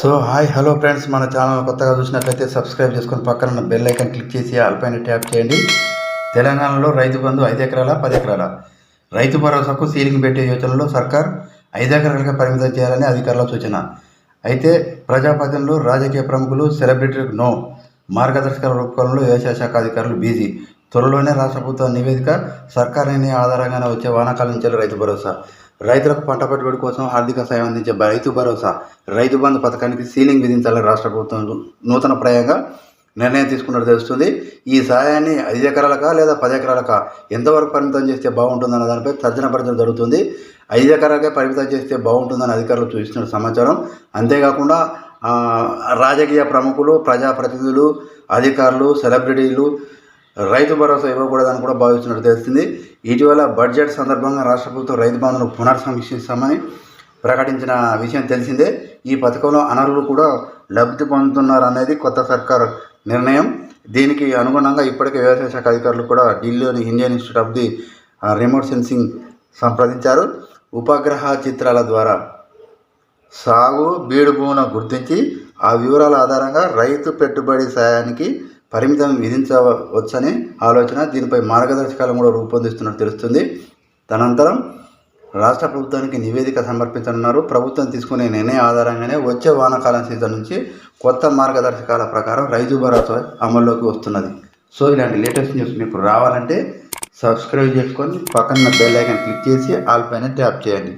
So hi hello friends. మన channel కొత్తగా చూసినట్లయితే సబ్స్క్రైబ్ చేసుకొని పక్కన ఉన్న బెల్ ఐకన్ క్లిక్ చేసి ఆల్పైన ట్యాప్ చేయండి. తెలంగాణలో రైతు బంధు ఐదు ఎకరాల పది ఎకరాల? రైతు భరోసాకు సీలింగ్ పెట్టే యోచనలో సర్కార్ ఐదు ఎకరాలుగా పరిమితం చేయాలని అధికారుల సూచన. అయితే ప్రజాప్రతినిధులు రాజకీయ ప్రముఖులు సెలబ్రిటీలకు నో. మార్గదర్శకాల రూపకంలో వ్యవసాయ శాఖ అధికారులు బిజీ. త్వరలోనే రాష్ట్ర ప్రభుత్వ నివేదిక సర్కార్ నిర్ణయం ఆధారంగానే వచ్చే వానాకాలం నుంచి రైతు భరోసా. రైతులకు పంట పెట్టుబడి కోసం ఆర్థిక సాయం అందించే రైతు భరోసా. రైతు బంధు పథకానికి సీలింగ్ విధించాలని రాష్ట్ర ప్రభుత్వం నూతన ప్రయంగా నిర్ణయం తీసుకున్నట్టు తెలుస్తుంది. ఈ సహాయాన్ని ఐదు ఎకరాలకా లేదా పది ఎకరాలకా ఎంతవరకు పరిమితం చేస్తే బాగుంటుందన్న దానిపై తర్జన పరిచయం జరుగుతుంది. ఐదు ఎకరాలకే పరిమితం చేస్తే బాగుంటుందని అధికారులు చూస్తున్న సమాచారం. అంతేకాకుండా రాజకీయ ప్రముఖులు ప్రజాప్రతినిధులు అధికారులు సెలబ్రిటీలు రైతు భరోసా ఇవ్వకూడదని కూడా భావిస్తున్నట్టు తెలుస్తుంది. ఇటీవల బడ్జెట్ సందర్భంగా రాష్ట్ర ప్రభుత్వం రైతు బంధును పునర్సమీక్షిస్తామని ప్రకటించిన విషయం తెలిసిందే. ఈ పథకంలో అనర్హులు కూడా లబ్ధి పొందుతున్నారు అనేది కొత్త సర్కార్ నిర్ణయం. దీనికి అనుగుణంగా ఇప్పటికే వ్యవసాయ శాఖ అధికారులు కూడా ఢిల్లీలోని Indian institute of the remote sensing సంప్రదించారు. ఉపగ్రహ చిత్రాల ద్వారా సాగు బీడు భూములను గుర్తించి ఆ వివరాల ఆధారంగా రైతు పెట్టుబడి సాయానికి పరిమితం విధించవచ్చని ఆలోచన దీనిపై మార్గదర్శకాలను కూడా రూపొందిస్తున్నట్టు తెలుస్తుంది. తనంతరం రాష్ట్ర ప్రభుత్వానికి నివేదిక సమర్పించనున్నారు. ప్రభుత్వం తీసుకునే నిర్ణయం ఆధారంగానే వచ్చే వానాకాలం సీజన్ నుంచి కొత్త మార్గదర్శకాల ప్రకారం రైతు భరోసా అమల్లోకి వస్తున్నది. సో ఇలాంటి లేటెస్ట్ న్యూస్ మీకు రావాలంటే సబ్స్క్రైబ్ చేసుకొని పక్కన బెల్ ఐకాన్ క్లిక్ చేసి ఆల్ పైన ట్యాప్ చేయండి.